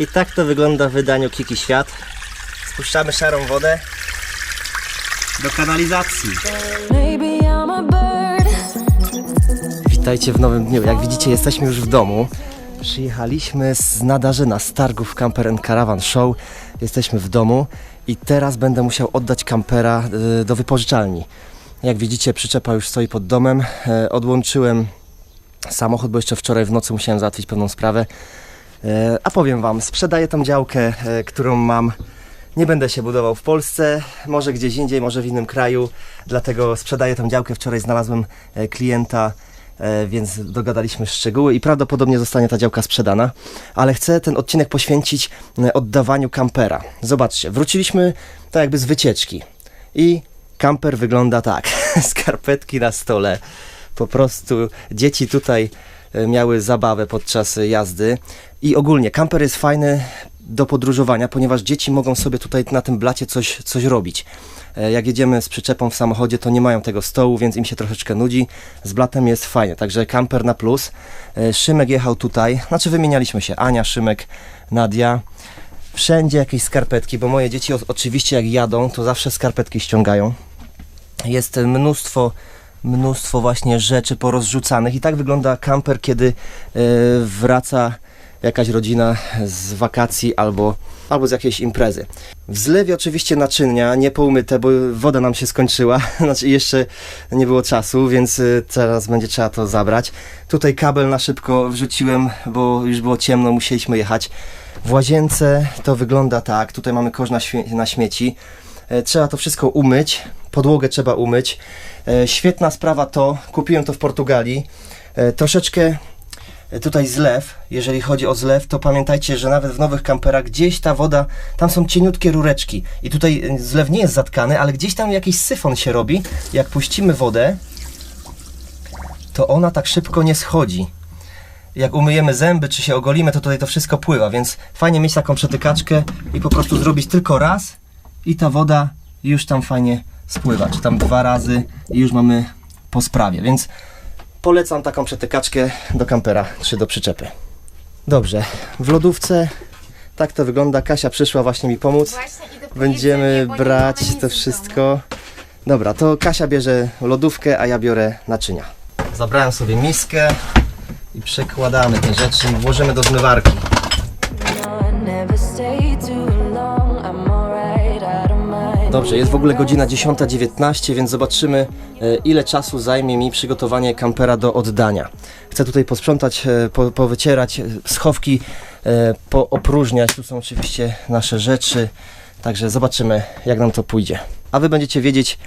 I tak to wygląda w wydaniu Kiki Świat. Spuszczamy szarą wodę do kanalizacji. Witajcie w nowym dniu. Jak widzicie, jesteśmy już w domu. Przyjechaliśmy z Nadarzyna, z targów Camper and Caravan Show. Jesteśmy w domu i teraz będę musiał oddać kampera y, do wypożyczalni. Jak widzicie, przyczepa już stoi pod domem. E, Odłączyłem samochód, bo jeszcze wczoraj w nocy musiałem załatwić pewną sprawę. E, A powiem Wam, sprzedaję tą działkę, e, którą mam. Nie będę się budował w Polsce, może gdzieś indziej, może w innym kraju, dlatego sprzedaję tą działkę. Wczoraj znalazłem e, klienta, więc dogadaliśmy szczegóły i prawdopodobnie zostanie ta działka sprzedana, ale chcę ten odcinek poświęcić oddawaniu kampera. Zobaczcie, wróciliśmy tak jakby z wycieczki i kamper wygląda tak. Skarpetki na stole. Po prostu dzieci tutaj miały zabawę podczas jazdy i ogólnie kamper jest fajny do podróżowania, ponieważ dzieci mogą sobie tutaj na tym blacie coś, coś robić. E, Jak jedziemy z przyczepą w samochodzie, to nie mają tego stołu, więc im się troszeczkę nudzi. Z blatem jest fajnie, także kamper na plus. E, Szymek jechał tutaj, znaczy wymienialiśmy się, Ania, Szymek, Nadia. Wszędzie jakieś skarpetki, bo moje dzieci o- oczywiście jak jadą, to zawsze skarpetki ściągają. Jest mnóstwo, mnóstwo właśnie rzeczy porozrzucanych i tak wygląda kamper, kiedy e, wraca jakaś rodzina z wakacji albo, albo z jakiejś imprezy. W zlewie oczywiście naczynia, nie poumyte, bo woda nam się skończyła, znaczy jeszcze nie było czasu, więc y, teraz będzie trzeba to zabrać. Tutaj kabel na szybko wrzuciłem, bo już było ciemno, musieliśmy jechać. W łazience to wygląda tak, tutaj mamy kosz na, śmie- na śmieci. E, Trzeba to wszystko umyć, podłogę trzeba umyć. E, Świetna sprawa to, kupiłem to w Portugalii. E, Troszeczkę tutaj zlew, jeżeli chodzi o zlew, to pamiętajcie, że nawet w nowych kamperach gdzieś ta woda, tam są cieniutkie rureczki i tutaj zlew nie jest zatkany, ale gdzieś tam jakiś syfon się robi. Jak puścimy wodę, to ona tak szybko nie schodzi. Jak umyjemy zęby, czy się ogolimy, to tutaj to wszystko pływa, więc fajnie mieć taką przetykaczkę i po prostu zrobić tylko raz i ta woda już tam fajnie spływa, czy tam dwa razy i już mamy po sprawie, więc polecam taką przetykaczkę do kampera czy do przyczepy. Dobrze, w lodówce tak to wygląda. Kasia przyszła właśnie mi pomóc. Będziemy brać to wszystko. Dobra, to Kasia bierze lodówkę, a ja biorę naczynia. Zabrałem sobie miskę i przekładamy te rzeczy i włożymy do zmywarki. Dobrze, jest w ogóle godzina 10.19, więc zobaczymy e, ile czasu zajmie mi przygotowanie kampera do oddania. Chcę tutaj posprzątać, e, po, powycierać e, schowki, poopróżniać. Tu są oczywiście nasze rzeczy, także zobaczymy jak nam to pójdzie. A wy będziecie wiedzieć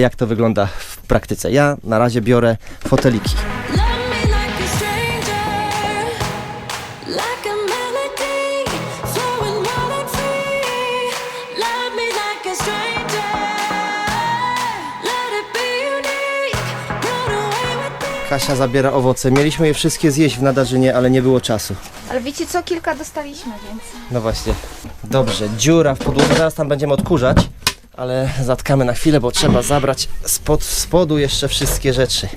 jak to wygląda w praktyce. Ja na razie biorę foteliki. Kasia zabiera owoce. Mieliśmy je wszystkie zjeść w Nadarzynie, ale nie było czasu. Ale wiecie co, kilka dostaliśmy, więc... No właśnie. Dobrze, dziura w podłodze. Zaraz tam będziemy odkurzać, ale zatkamy na chwilę, bo trzeba zabrać spod spodu jeszcze wszystkie rzeczy.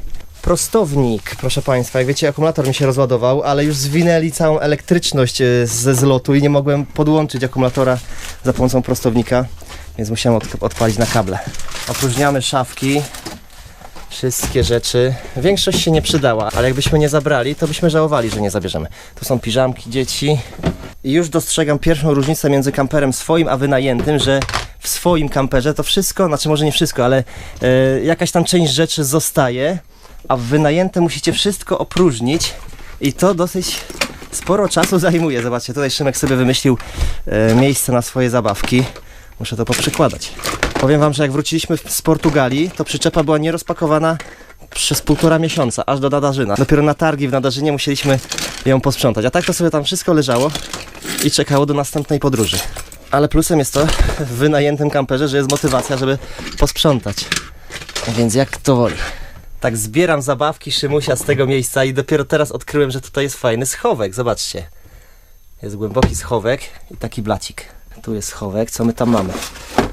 Prostownik, proszę Państwa. Jak wiecie, akumulator mi się rozładował, ale już zwinęli całą elektryczność e, ze zlotu i nie mogłem podłączyć akumulatora za pomocą prostownika, więc musiałem od, odpalić na kable. Opróżniamy szafki. Wszystkie rzeczy. Większość się nie przydała, ale jakbyśmy nie zabrali, to byśmy żałowali, że nie zabierzemy. Tu są piżamki dzieci. I już dostrzegam pierwszą różnicę między kamperem swoim a wynajętym, że w swoim kamperze to wszystko, znaczy może nie wszystko, ale e, jakaś tam część rzeczy zostaje, a w wynajętym musicie wszystko opróżnić i to dosyć sporo czasu zajmuje. Zobaczcie, tutaj Szymek sobie wymyślił e, miejsce na swoje zabawki. Muszę to poprzykładać. Powiem wam, że jak wróciliśmy z Portugalii, to przyczepa była nierozpakowana przez półtora miesiąca, aż do Nadarzyna. Dopiero na targi w Nadarzynie musieliśmy ją posprzątać. A tak to sobie tam wszystko leżało i czekało do następnej podróży. Ale plusem jest to w wynajętym kamperze, że jest motywacja, żeby posprzątać. Więc jak to woli. Tak zbieram zabawki Szymusia z tego miejsca i dopiero teraz odkryłem, że tutaj jest fajny schowek. Zobaczcie. Jest głęboki schowek i taki blacik. Tu jest schowek. Co my tam mamy?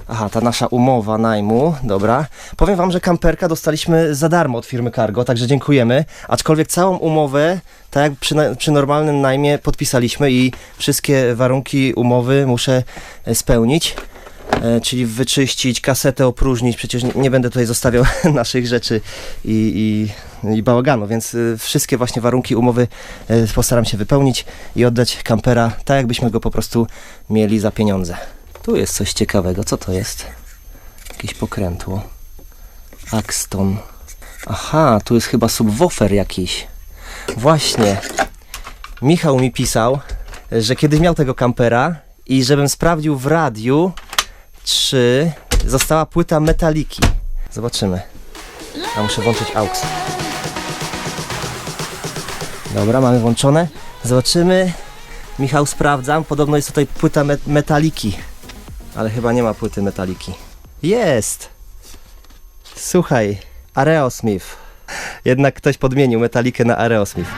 Aha, ta nasza umowa najmu, dobra. Powiem wam, że kamperka dostaliśmy za darmo od firmy Cargo, także dziękujemy. Aczkolwiek całą umowę, tak jak przy, przy normalnym najmie podpisaliśmy i wszystkie warunki umowy muszę e, spełnić. E, czyli wyczyścić, kasetę opróżnić, przecież nie, nie będę tutaj zostawiał naszych rzeczy i, i, i bałaganu, więc y, wszystkie właśnie warunki umowy y, postaram się wypełnić i oddać kampera tak, jakbyśmy go po prostu mieli za pieniądze. Tu jest coś ciekawego, co to jest? Jakieś pokrętło. Axton. Aha, tu jest chyba subwoofer jakiś. Właśnie. Michał mi pisał, że kiedyś miał tego kampera i żebym sprawdził w radiu, czy została płyta metaliki. Zobaczymy. Muszę włączyć AUX. Dobra, mamy włączone. Zobaczymy. Michał, sprawdzam. Podobno jest tutaj płyta me- metaliki. Ale chyba nie ma płyty metaliki. Jest! Słuchaj, Aerosmith. Jednak ktoś podmienił metalikę na Aerosmith.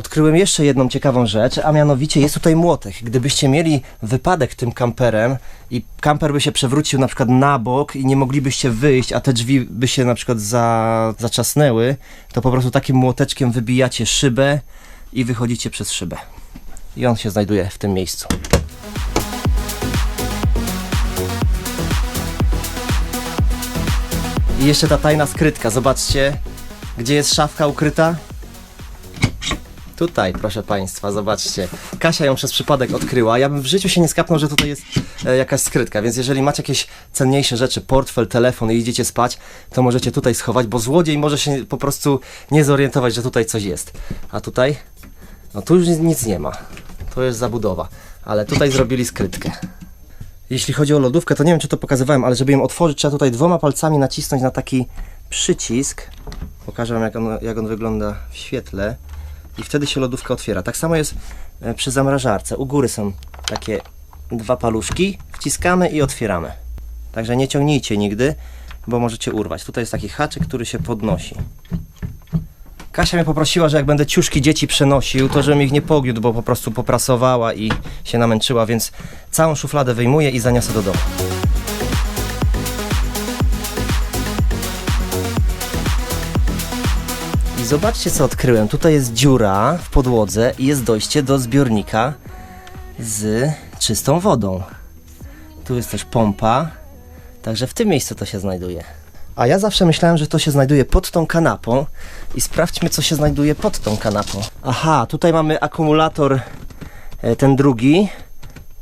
Odkryłem jeszcze jedną ciekawą rzecz, a mianowicie jest tutaj młotek. Gdybyście mieli wypadek tym kamperem i kamper by się przewrócił na przykład na bok i nie moglibyście wyjść, a te drzwi by się na przykład za, zaczasnęły, to po prostu takim młoteczkiem wybijacie szybę i wychodzicie przez szybę. I on się znajduje w tym miejscu. I jeszcze ta tajna skrytka. Zobaczcie, gdzie jest szafka ukryta. Tutaj, proszę Państwa, zobaczcie. Kasia ją przez przypadek odkryła. Ja bym w życiu się nie skapnął, że tutaj jest e, jakaś skrytka, więc jeżeli macie jakieś cenniejsze rzeczy, portfel, telefon i idziecie spać, to możecie tutaj schować, bo złodziej może się po prostu nie zorientować, że tutaj coś jest. A tutaj? No tu już nic- nie ma. To jest zabudowa. Ale tutaj zrobili skrytkę. Jeśli chodzi o lodówkę, to nie wiem, czy to pokazywałem, ale żeby ją otworzyć, trzeba tutaj dwoma palcami nacisnąć na taki przycisk. Pokażę Wam, jak on, jak on wygląda w świetle. I wtedy się lodówka otwiera. Tak samo jest e, przy zamrażarce. U góry są takie dwa paluszki. Wciskamy i otwieramy. Także nie ciągnijcie nigdy, bo możecie urwać. Tutaj jest taki haczyk, który się podnosi. Kasia mnie poprosiła, że jak będę ciuszki dzieci przenosił, to żebym ich nie pogniótł, bo po prostu poprasowała i się namęczyła, więc całą szufladę wyjmuję i zaniosę do domu. Zobaczcie co odkryłem. Tutaj jest dziura w podłodze i jest dojście do zbiornika z czystą wodą. Tu jest też pompa, także w tym miejscu to się znajduje. A ja zawsze myślałem, że to się znajduje pod tą kanapą i sprawdźmy co się znajduje pod tą kanapą. Aha, tutaj mamy akumulator e, ten drugi,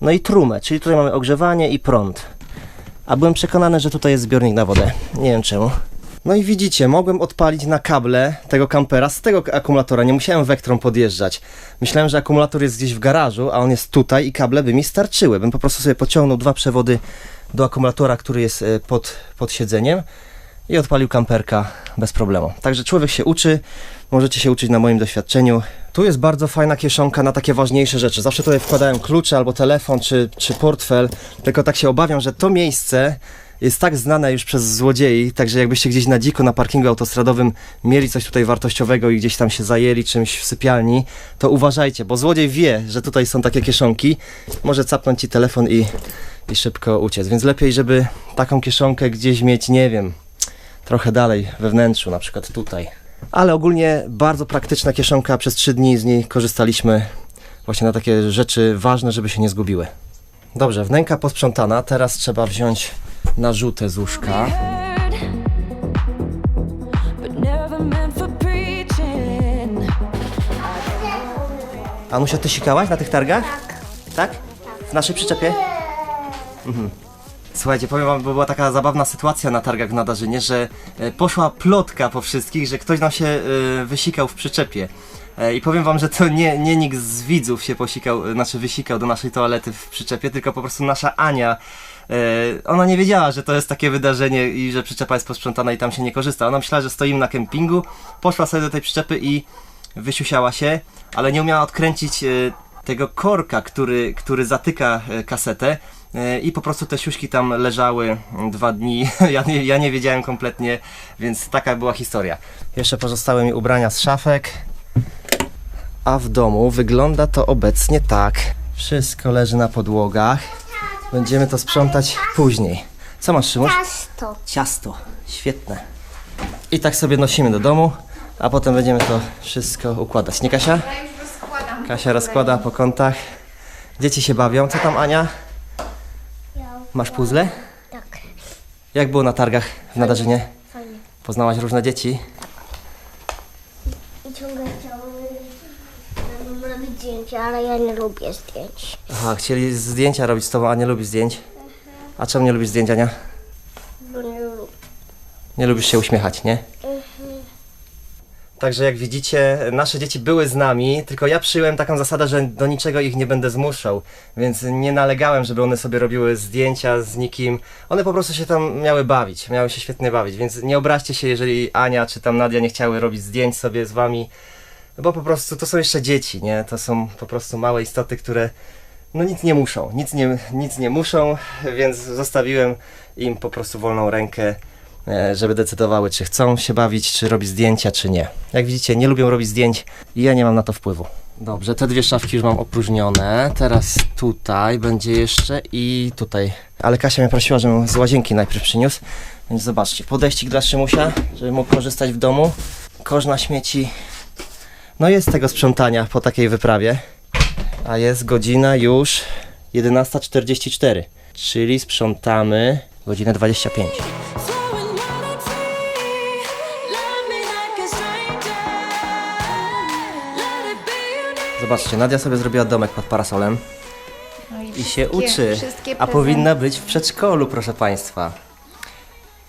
no i trumę, czyli tutaj mamy ogrzewanie i prąd. A byłem przekonany, że tutaj jest zbiornik na wodę. Nie wiem czemu. No i widzicie, mogłem odpalić na kable tego kampera z tego akumulatora, nie musiałem wektrą podjeżdżać. Myślałem, że akumulator jest gdzieś w garażu, a on jest tutaj i kable by mi starczyły. Bym po prostu sobie pociągnął dwa przewody do akumulatora, który jest e, pod, pod siedzeniem i odpalił kamperka bez problemu. Także człowiek się uczy, możecie się uczyć na moim doświadczeniu. Tu jest bardzo fajna kieszonka na takie ważniejsze rzeczy. Zawsze tutaj wkładałem klucze albo telefon czy, czy portfel, tylko tak się obawiam, że to miejsce jest tak znane już przez złodziei, także jakbyście gdzieś na dziko na parkingu autostradowym mieli coś tutaj wartościowego i gdzieś tam się zajęli czymś w sypialni, to uważajcie, bo złodziej wie, że tutaj są takie kieszonki, może capnąć ci telefon i, i szybko uciec, więc lepiej, żeby taką kieszonkę gdzieś mieć, nie wiem, trochę dalej we wnętrzu, na przykład tutaj. Ale ogólnie bardzo praktyczna kieszonka, przez 3 dni z niej korzystaliśmy właśnie na takie rzeczy ważne, żeby się nie zgubiły. Dobrze, wnęka posprzątana, teraz trzeba wziąć narzutę z łóżka. Anusia, ty sikałaś na tych targach? Tak? W naszej przyczepie? Mhm. Słuchajcie, powiem wam, bo była taka zabawna sytuacja na targach w Nadarzynie, że e, poszła plotka po wszystkich, że ktoś nam się e, wysikał w przyczepie. E, I powiem wam, że to nie, nie nikt z widzów się posikał, znaczy wysikał do naszej toalety w przyczepie, tylko po prostu nasza Ania. E, Ona nie wiedziała, że to jest takie wydarzenie i że przyczepa jest posprzątana i tam się nie korzysta. Ona myślała, że stoimy na kempingu, poszła sobie do tej przyczepy i wysiusiała się, ale nie umiała odkręcić e, tego korka, który, który zatyka e, kasetę. I po prostu te siuśki tam leżały mm, dwa dni. Ja nie, ja nie wiedziałem kompletnie, więc taka była historia. Jeszcze pozostały mi ubrania z szafek. A w domu wygląda to obecnie tak. Wszystko leży na podłogach. Będziemy to sprzątać później. Co masz, Szymuś? Ciasto. Ciasto. Świetne. I tak sobie nosimy do domu, a potem będziemy to wszystko układać. Nie Kasia? Ja już rozkładam. Kasia rozkłada po kątach. Dzieci się bawią. Co tam Ania? Masz puzzle? Tak, Jak było na targach w Nadarzynie? fajnie. Poznałaś różne dzieci? I ciągle chciałbym robić zdjęcia, ale ja nie lubię zdjęć. Aha, chcieli zdjęcia robić z tobą, a nie lubisz zdjęć? A czemu nie lubisz zdjęć, Ania? Bo nie lubię. Nie lubisz się uśmiechać, nie? Także jak widzicie, nasze dzieci były z nami, tylko ja przyjąłem taką zasadę, że do niczego ich nie będę zmuszał, więc nie nalegałem, żeby one sobie robiły zdjęcia z nikim. One po prostu się tam miały bawić, miały się świetnie bawić, więc nie obraźcie się, jeżeli Ania czy tam Nadia nie chciały robić zdjęć sobie z wami, bo po prostu to są jeszcze dzieci, nie? To są po prostu małe istoty, które no nic nie muszą, nic nie, nic nie muszą, więc zostawiłem im po prostu wolną rękę, e, żeby decydowały, czy chcą się bawić, czy robić zdjęcia, czy nie. Jak widzicie, nie lubią robić zdjęć i ja nie mam na to wpływu. Dobrze, te dwie szafki już mam opróżnione. Teraz tutaj będzie jeszcze i tutaj. Ale Kasia mnie prosiła, żebym z łazienki najpierw przyniósł. Więc zobaczcie, podejścik dla Szymusia, żeby mógł korzystać w domu. Kosz na śmieci. No jest tego sprzątania po takiej wyprawie. A jest godzina już 11.44, czyli sprzątamy godzinę 25. Flowing wild and free. Love me like a stranger. Let it be unique. Zobaczcie, Nadia sobie zrobiła domek pod parasolem No i się wszystkie- uczy, wszystkie a powinna być w przedszkolu, proszę Państwa.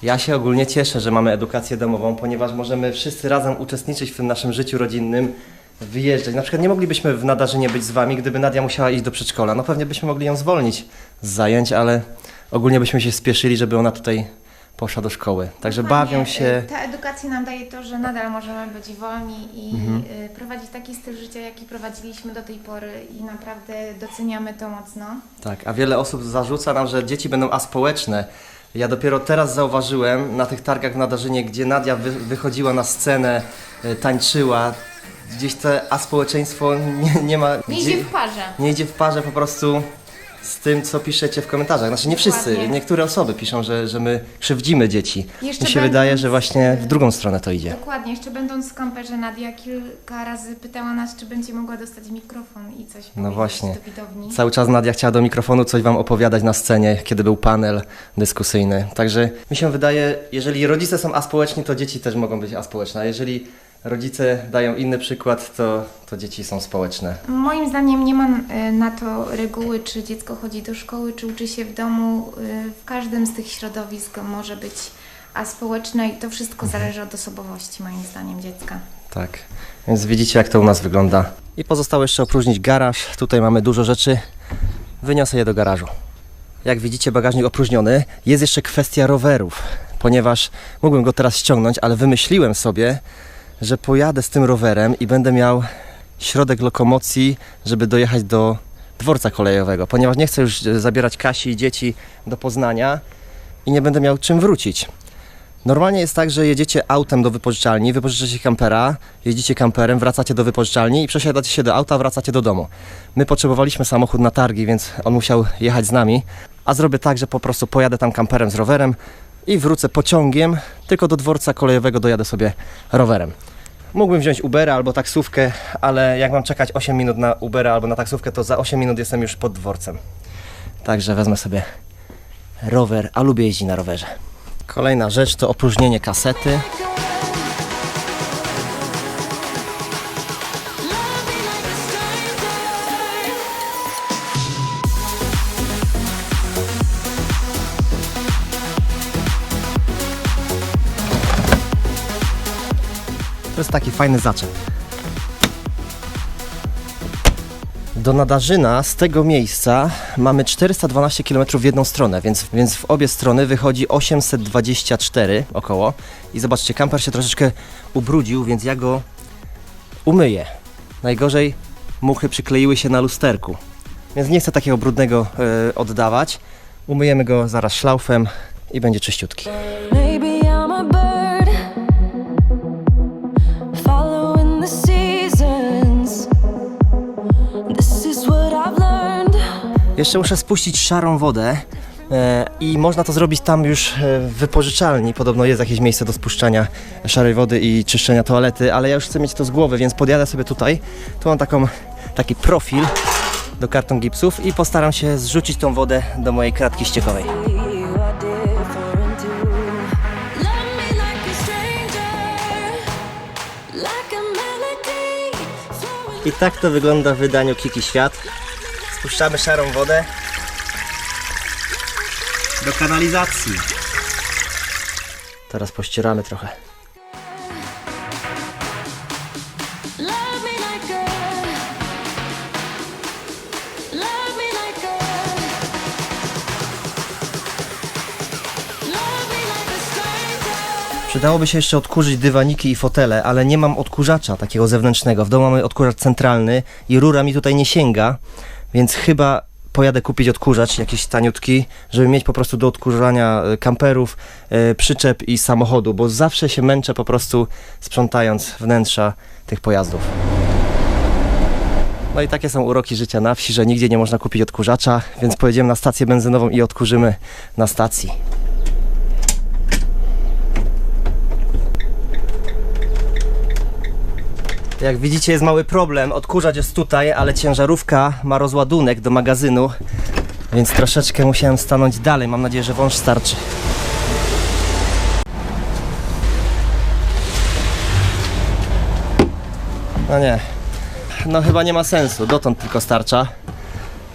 Ja się ogólnie cieszę, że mamy edukację domową, ponieważ możemy wszyscy razem uczestniczyć w tym naszym życiu rodzinnym, wyjeżdżać. Na przykład nie moglibyśmy w Nadarzynie być z Wami, gdyby Nadia musiała iść do przedszkola. No pewnie byśmy mogli ją zwolnić z zajęć, ale ogólnie byśmy się spieszyli, żeby ona tutaj poszła do szkoły. Także Dokładnie. bawią się... Y, Ta edukacja nam daje to, że nadal możemy być wolni i Mhm. y, prowadzić taki styl życia, jaki prowadziliśmy do tej pory i naprawdę doceniamy to mocno. Tak, a wiele osób zarzuca nam, że dzieci będą aspołeczne. Ja dopiero teraz zauważyłem na tych targach w Nadarzynie, gdzie Nadia wy, wychodziła na scenę, e, tańczyła. Gdzieś to aspołeczeństwo nie, nie ma. Nie idzie w parze. nie idzie w parze po prostu z tym, co piszecie w komentarzach. Znaczy nie wszyscy, Dokładnie. niektóre osoby piszą, że, że my krzywdzimy dzieci. Jeszcze Mi się będąc- wydaje, że właśnie w drugą stronę to idzie. Dokładnie, jeszcze będąc w kamperze Nadia kilka razy pytała nas, czy będzie mogła dostać mikrofon i coś No powiedzieć właśnie. do widowni. Cały czas Nadia chciała do mikrofonu coś Wam opowiadać na scenie, kiedy był panel dyskusyjny. Także mi się wydaje, jeżeli rodzice są aspołeczni, to dzieci też mogą być aspołeczne. A jeżeli rodzice dają inny przykład, to, to dzieci są społeczne. Moim zdaniem nie ma y, na to reguły, czy dziecko chodzi do szkoły, czy uczy się w domu. Y, W każdym z tych środowisk może być aspołeczne i to wszystko Mhm. zależy od osobowości, moim zdaniem, dziecka. Tak, więc widzicie jak to u nas wygląda. I pozostało jeszcze opróżnić garaż. Tutaj mamy dużo rzeczy. Wyniosę je do garażu. Jak widzicie, bagażnik opróżniony. Jest jeszcze kwestia rowerów, ponieważ mógłbym go teraz ściągnąć, ale wymyśliłem sobie, że pojadę z tym rowerem i będę miał środek lokomocji, żeby dojechać do dworca kolejowego, ponieważ nie chcę już e, zabierać Kasi i dzieci do Poznania i nie będę miał czym wrócić. Normalnie jest tak, że jedziecie autem do wypożyczalni, wypożyczacie kampera, jeździcie kamperem, wracacie do wypożyczalni i przesiadacie się do auta, wracacie do domu. My potrzebowaliśmy samochód na targi, więc on musiał jechać z nami, a zrobię tak, że po prostu pojadę tam kamperem z rowerem i wrócę pociągiem, tylko do dworca kolejowego dojadę sobie rowerem. Mógłbym wziąć Ubera albo taksówkę, ale jak mam czekać 8 minut na Ubera albo na taksówkę, to za 8 minut jestem już pod dworcem. Także wezmę sobie rower, a lubię jeździć na rowerze. Kolejna rzecz to opróżnienie kasety. To jest taki fajny zaczep. Do Nadarzyna z tego miejsca mamy 412 km w jedną stronę, więc, więc w obie strony wychodzi 824 około. I zobaczcie, kamper się troszeczkę ubrudził, więc ja go umyję. Najgorzej muchy przykleiły się na lusterku, więc nie chcę takiego brudnego e, oddawać. Umyjemy go zaraz szlaufem i będzie czyściutki. Jeszcze muszę spuścić szarą wodę e, i można to zrobić tam już e, w wypożyczalni. Podobno jest jakieś miejsce do spuszczania szarej wody i czyszczenia toalety, ale ja już chcę mieć to z głowy, więc podjadę sobie tutaj. Tu mam taką, taki profil do karton gipsów i postaram się zrzucić tą wodę do mojej kratki ściekowej. I tak to wygląda w wydaniu Kiki Świat. Spuszczamy szarą wodę do kanalizacji. Teraz pościeramy trochę. Przydałoby się jeszcze odkurzyć dywaniki i fotele, ale nie mam odkurzacza takiego zewnętrznego. W domu mamy odkurzacz centralny i rura mi tutaj nie sięga, więc chyba pojadę kupić odkurzacz jakiś taniutki, żeby mieć po prostu do odkurzania e, kamperów, e, przyczep i samochodu, bo zawsze się męczę po prostu sprzątając wnętrza tych pojazdów. No i takie są uroki życia na wsi, że nigdzie nie można kupić odkurzacza, więc pojedziemy na stację benzynową i odkurzymy na stacji. Jak widzicie jest mały problem, odkurzacz jest tutaj, ale ciężarówka ma rozładunek do magazynu, więc troszeczkę musiałem stanąć dalej. Mam nadzieję, że wąż starczy. No nie, no chyba nie ma sensu, dotąd tylko starcza.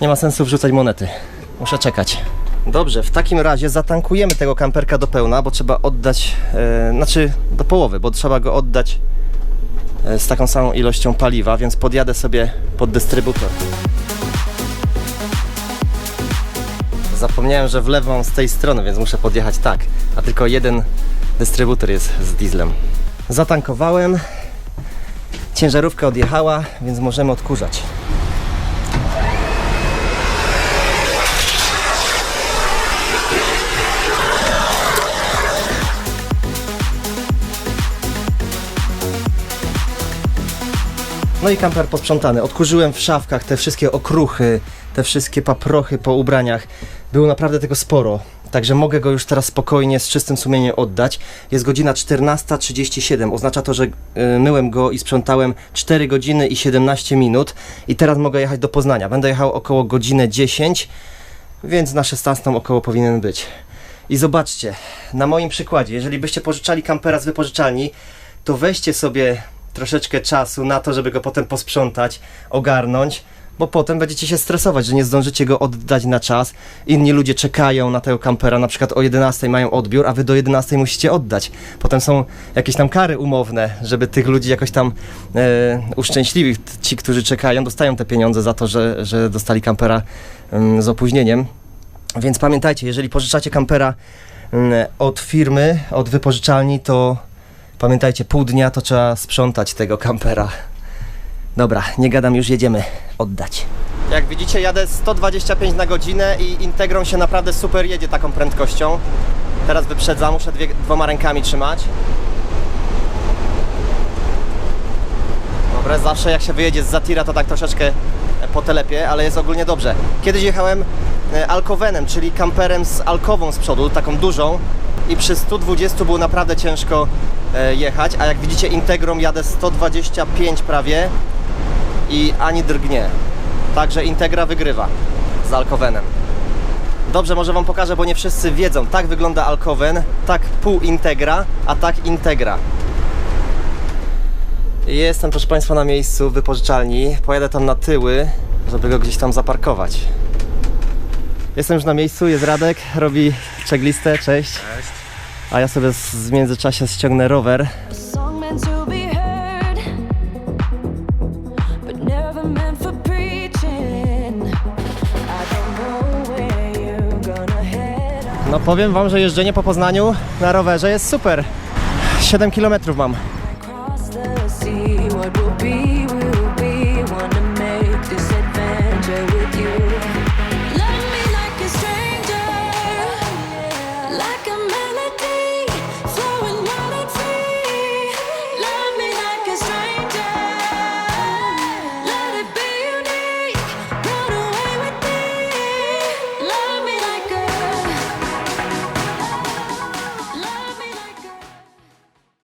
Nie ma sensu wrzucać monety. Muszę czekać. Dobrze, w takim razie zatankujemy tego kamperka do pełna, bo trzeba oddać, e, znaczy do połowy, bo trzeba go oddać z taką samą ilością paliwa, więc podjadę sobie pod dystrybutor. Zapomniałem, że wlew mam z tej strony, więc muszę podjechać tak, a tylko jeden dystrybutor jest z dieslem. Zatankowałem, ciężarówka odjechała, więc możemy odkurzać. No i kamper posprzątany. Odkurzyłem w szafkach te wszystkie okruchy, te wszystkie paprochy po ubraniach. Było naprawdę tego sporo. Także mogę go już teraz spokojnie, z czystym sumieniem oddać. Jest godzina 14.37. Oznacza to, że y, myłem go i sprzątałem 4 godziny i 17 minut. I teraz mogę jechać do Poznania. Będę jechał około godzinę 10, więc na 16 około powinien być. I zobaczcie, na moim przykładzie, jeżeli byście pożyczali kampera z wypożyczalni, to weźcie sobie troszeczkę czasu na to, żeby go potem posprzątać, ogarnąć, bo potem będziecie się stresować, że nie zdążycie go oddać na czas. Inni ludzie czekają na tego kampera, na przykład o 11 mają odbiór, a wy do 11 musicie oddać. Potem są jakieś tam kary umowne, żeby tych ludzi jakoś tam e. Ci, którzy czekają, dostają te pieniądze za to, że, że dostali kampera em, z opóźnieniem. Więc pamiętajcie, jeżeli pożyczacie kampera mm, od firmy, od wypożyczalni, to pamiętajcie, pół dnia to trzeba sprzątać tego kampera. Dobra, nie gadam, już jedziemy oddać. Jak widzicie, jadę 125 na godzinę i Integrą się naprawdę super jedzie taką prędkością. Teraz wyprzedzam, muszę dwie, dwoma rękami trzymać. Dobra, zawsze jak się wyjedzie z Zatira, to tak troszeczkę e, potelepie, ale jest ogólnie dobrze. Kiedyś jechałem e, Alkowenem, czyli kamperem z alkową z przodu, taką dużą i przy 120 było naprawdę ciężko e, jechać, a jak widzicie Integrą jadę 125 prawie i ani drgnie. Także Integra wygrywa z Alkowenem. Dobrze, może Wam pokażę, bo nie wszyscy wiedzą. Tak wygląda Alkoven, tak pół Integra, a tak Integra. Jestem, proszę Państwa, na miejscu wypożyczalni. Pojadę tam na tyły, żeby go gdzieś tam zaparkować. Jestem już na miejscu, jest Radek, robi checklistę, cześć. Cześć. A ja sobie z- w międzyczasie ściągnę rower. No powiem Wam, że jeżdżenie po Poznaniu na rowerze jest super. 7 km mam.